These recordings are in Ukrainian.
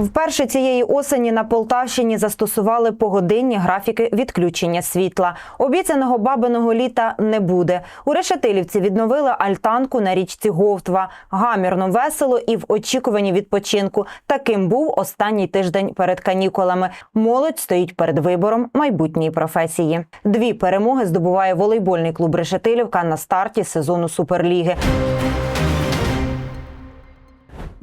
Вперше цієї осені на Полтавщині застосували погодинні графіки відключення світла. Обіцяного бабиного літа не буде. У Решетилівці відновили альтанку на річці Говтва. Гамірно весело і в очікуванні відпочинку. Таким був останній тиждень перед канікулами. Молодь стоїть перед вибором майбутньої професії. Дві перемоги здобуває волейбольний клуб Решетилівка на старті сезону Суперліги.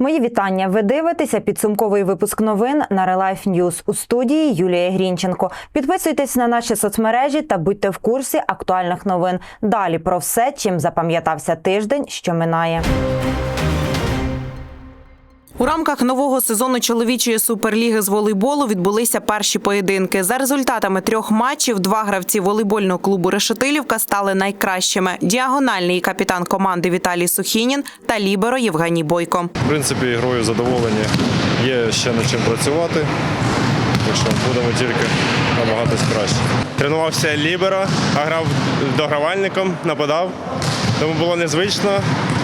Мої вітання. Ви дивитеся підсумковий випуск новин на Релайф Ньюз у студії Юлія Грінченко. Підписуйтесь на наші соцмережі та будьте в курсі актуальних новин. Далі про все, чим запам'ятався тиждень, що минає. У рамках нового сезону чоловічої суперліги з волейболу відбулися перші поєдинки. За результатами трьох матчів два гравці волейбольного клубу Решетилівка стали найкращими: діагональний капітан команди Віталій Сухінін та ліберо Євгеній Бойко. В принципі, грою задоволені. Є ще над чим працювати. Так що будемо тільки намагатись краще. Тренувався ліберо, а грав догравальником, нападав. Тому було незвично,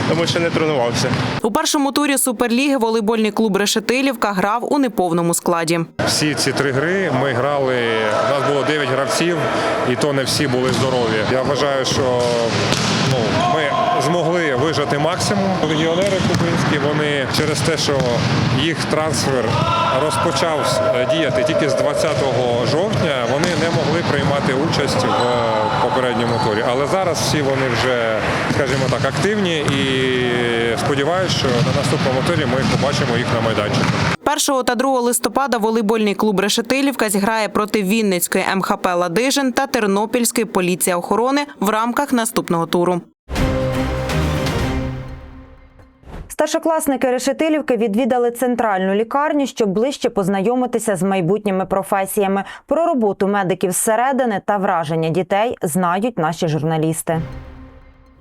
тому що не тренувався. У першому турі суперліги волейбольний клуб Решетилівка грав у неповному складі. Всі ці три гри ми грали. У нас було 9 гравців, і то не всі були здорові. Я вважаю, що ну, вижати максимум. Легіонери кубинські вони через те, що їх трансфер розпочав е, діяти тільки з 20 жовтня, вони не могли приймати участь в попередньому турі. Але зараз всі вони вже, скажімо так, активні і сподіваюся, що на наступному турі ми побачимо їх на майданчику. 1 та 2 листопада волейбольний клуб Решетилівка зіграє проти Вінницької МХП Ладижин та Тернопільської поліції охорони в рамках наступного туру. Старшокласники Решетилівки відвідали центральну лікарню, щоб ближче познайомитися з майбутніми професіями. Про роботу медиків зсередини та враження дітей знають наші журналісти.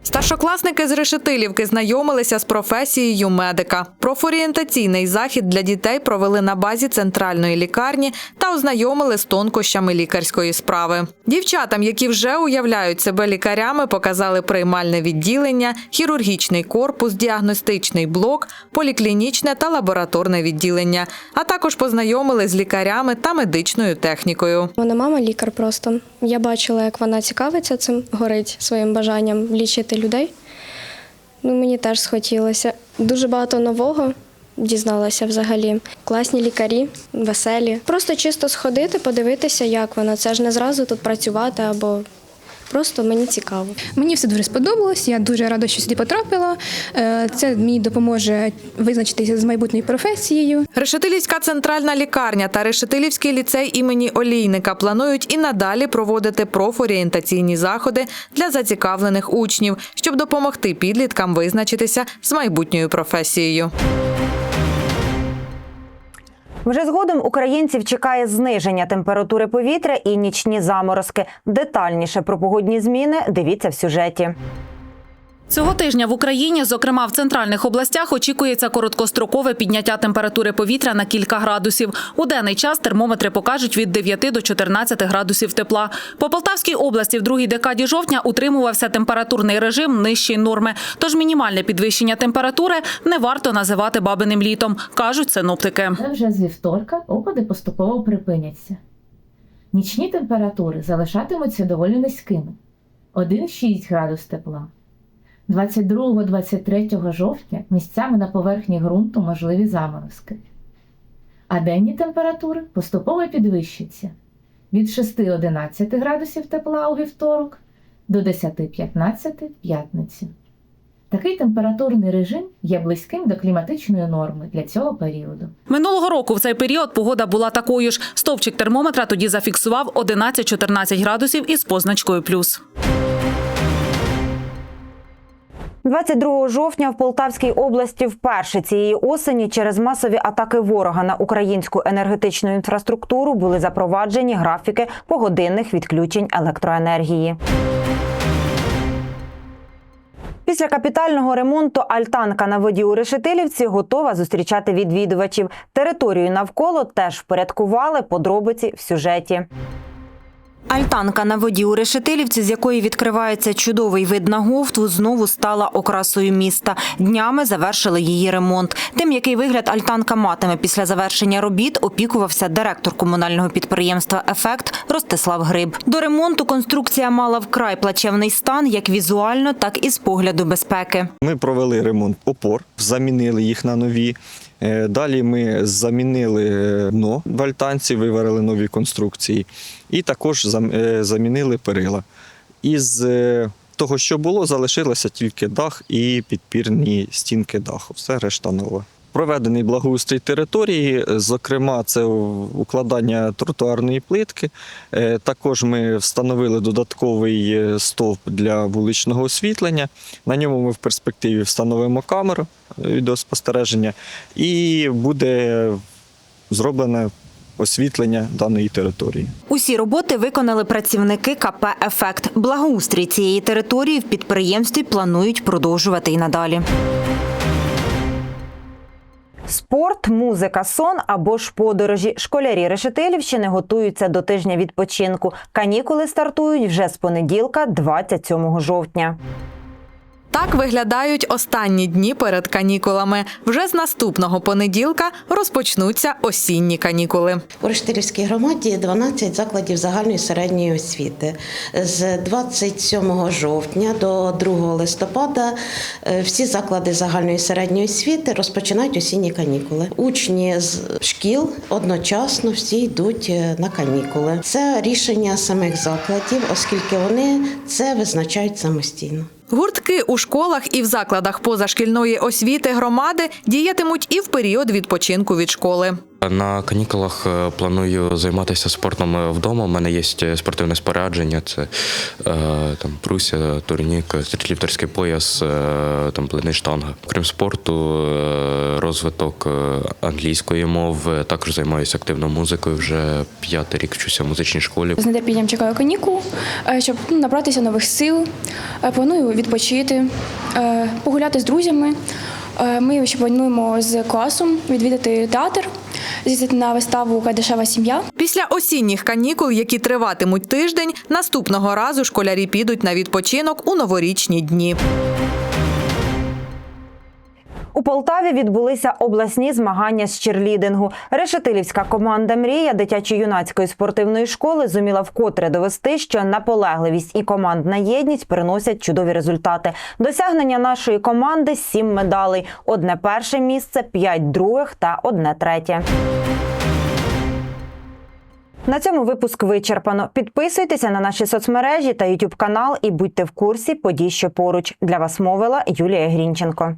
Старшокласники з Решетилівки знайомилися з професією медика. Профорієнтаційний захід для дітей провели на базі центральної лікарні та ознайомили з тонкощами лікарської справи. Дівчатам, які вже уявляють себе лікарями, показали приймальне відділення, хірургічний корпус, діагностичний блок, поліклінічне та лабораторне відділення, а також познайомили з лікарями та медичною технікою. Вона мама лікар просто. Я бачила, як вона цікавиться цим, горить своїм бажанням лічити людей. Ну, мені теж схотілося. Дуже багато нового дізналася взагалі. Класні лікарі, веселі. Просто чисто сходити, подивитися, як вона. Це ж не зразу тут працювати або просто мені цікаво. Мені все дуже сподобалось. Я дуже рада, що сюди потрапила. Е, Це мені допоможе визначитися з майбутньою професією. Решетилівська центральна лікарня та Решетилівський ліцей імені Олійника планують і надалі проводити профорієнтаційні заходи для зацікавлених учнів, щоб допомогти підліткам визначитися з майбутньою професією. Вже згодом українців чекає зниження температури повітря і нічні заморозки. Детальніше про погодні зміни дивіться в сюжеті. Цього тижня в Україні, зокрема в центральних областях, очікується короткострокове підняття температури повітря на кілька градусів. У денний час термометри покажуть від 9 до 14 градусів тепла. По Полтавській області в другій декаді жовтня утримувався температурний режим нижчої норми. Тож мінімальне підвищення температури не варто називати бабиним літом, кажуть синоптики. Вже з вівторка опади поступово припиняться. Нічні температури залишатимуться доволі низькими 1-6 градус тепла. 22-23 жовтня місцями на поверхні ґрунту можливі заморозки. А денні температури поступово підвищаться від 6-11 градусів тепла у вівторок до 10-15 в п'ятницю. Такий температурний режим є близьким до кліматичної норми для цього періоду. Минулого року в цей період погода була такою ж. Стовпчик термометра тоді зафіксував 11-14 градусів із позначкою плюс. 22 жовтня в Полтавській області вперше цієї осені через масові атаки ворога на українську енергетичну інфраструктуру були запроваджені графіки погодинних відключень електроенергії. Після капітального ремонту альтанка на воді у Решетилівці готова зустрічати відвідувачів. Територію навколо теж впорядкували подробиці в сюжеті. Альтанка на воді у Решетилівці, з якої відкривається чудовий вид на Говтву, знову стала окрасою міста. Днями завершили її ремонт. Тим, який вигляд альтанка матиме після завершення робіт, опікувався директор комунального підприємства Ефект Ростислав Гриб. До ремонту конструкція мала вкрай плачевний стан, як візуально, так і з погляду безпеки. Ми провели ремонт опор, замінили їх на нові. Е, Далі ми замінили е, дно в альтанці, виварили нові конструкції, і також замінили перила. Із е, того, що було, залишилося тільки дах і підпірні стінки даху. Все решта нове. Проведений благоустрій території, зокрема, це укладання тротуарної плитки. Е, Також ми встановили додатковий е, стовп для вуличного освітлення. На ньому ми в перспективі встановимо камеру е, відеоспостереження, і буде зроблене освітлення даної території. Усі роботи виконали працівники КП «Ефект». Благоустрій цієї території в підприємстві планують продовжувати і надалі. Спорт, музика, сон або ж подорожі. Школярі Решетилівщини готуються до тижня відпочинку. Канікули стартують вже з понеділка, 27 жовтня. Так виглядають останні дні перед канікулами. Вже з наступного понеділка розпочнуться осінні канікули. У Рештилівській громаді 12 закладів загальної середньої освіти. З 27 жовтня до 2 листопада е, всі заклади загальної середньої освіти розпочинають осінні канікули. Учні з шкіл одночасно всі йдуть е, на канікули. Це рішення самих закладів, оскільки вони це визначають самостійно. Гуртки у школах і в закладах позашкільної освіти громади діятимуть і в період відпочинку від школи. На канікулах е, планую займатися спортом е, вдома. У мене є спортивне спорядження, це е, там бруся, турнік, стрітліфтерський пояс, е, там плини штанга. Крім спорту, е, розвиток е, англійської мови. Також займаюся активно музикою. Вже п'ятий рік вчуся в музичній школі. З нетерпінням чекаю канікул, е, щоб ну, набратися нових сил. Е, Планую відпочити, е, погуляти з друзями. Е, Ми ще плануємо з класом відвідати театр, з'їздити на виставу Кайдашева сім'я. Після осінніх канікул, які триватимуть тиждень, наступного разу школярі підуть на відпочинок у новорічні дні. У Полтаві відбулися обласні змагання з черлідингу. Решетилівська команда Мрія дитячо-юнацької спортивної школи зуміла вкотре довести, що наполегливість і командна єдність приносять чудові результати. Досягнення нашої команди сім медалей: одне перше місце, п'ять других та одне третє. На цьому випуск вичерпано. Підписуйтеся на наші соцмережі та YouTube канал і будьте в курсі подій, що поруч. Для вас мовила Юлія Грінченко.